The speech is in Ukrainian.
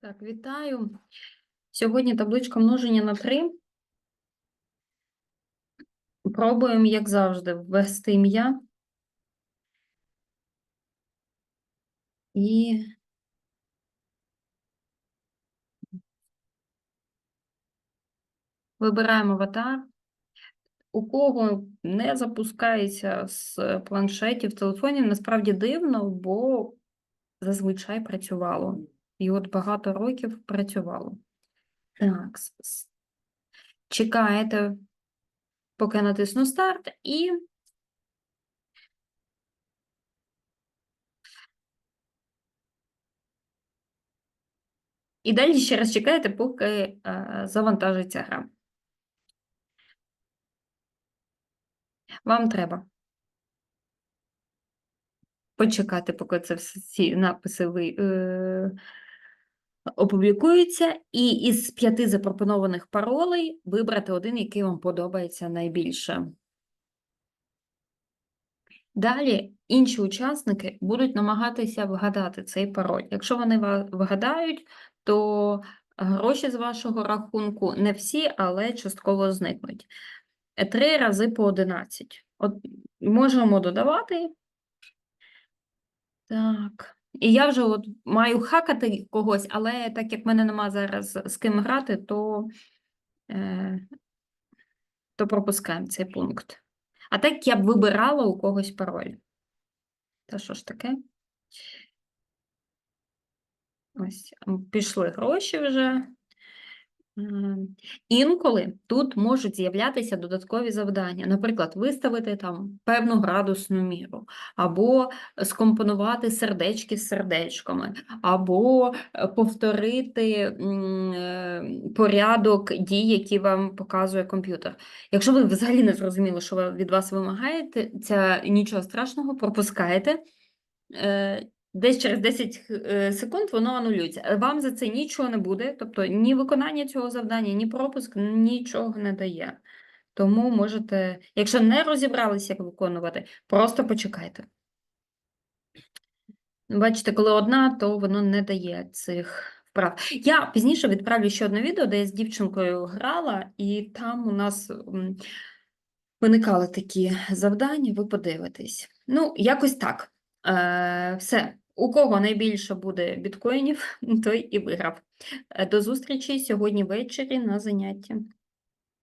Так, вітаю. Сьогодні табличка множення на 3. Пробуємо, як завжди, ввести ім'я. І вибираємо аватар. У кого не запускається з планшетів, телефонів, насправді дивно, бо зазвичай працювало. І от багато років працювало. Так, чекаєте, поки натисну старт, і І далі ще раз чекаєте, поки е, завантажиться гра. Вам треба почекати, поки це всі написи ви, е, опублікуються, і із п'яти запропонованих паролей вибрати один, який вам подобається найбільше. Далі інші учасники будуть намагатися вгадати цей пароль. Якщо вони вгадають, то гроші з вашого рахунку не всі, але частково зникнуть. Е, Три рази по 11. От можемо додавати. Так. І я вже от маю хакати когось, але так як в мене нема зараз з ким грати, то, е, то пропускаємо цей пункт. А так я б вибирала у когось пароль. Та що ж таке? Ось пішли гроші вже. Інколи тут можуть з'являтися додаткові завдання, наприклад, виставити там певну градусну міру, або скомпонувати сердечки з сердечками, або е, повторити е, порядок дій, які вам показує комп'ютер. Якщо ви взагалі не зрозуміли, що від вас вимагаєте, це нічого страшного, пропускаєте. Десь через 10 е, секунд воно анулюється. Е, Вам за це нічого не буде, тобто ні виконання цього завдання, ні пропуск нічого не дає. Тому можете, якщо не розібралися, як виконувати, просто почекайте. Бачите, коли одна, то воно не дає цих вправ. Я пізніше відправлю ще одне відео, де я з дівчинкою грала, і там у нас виникали такі завдання, ви подивитесь. Ну, якось так. Е, все. У кого найбільше буде біткоїнів, той і виграв. Е, До зустрічі сьогодні ввечері на занятті.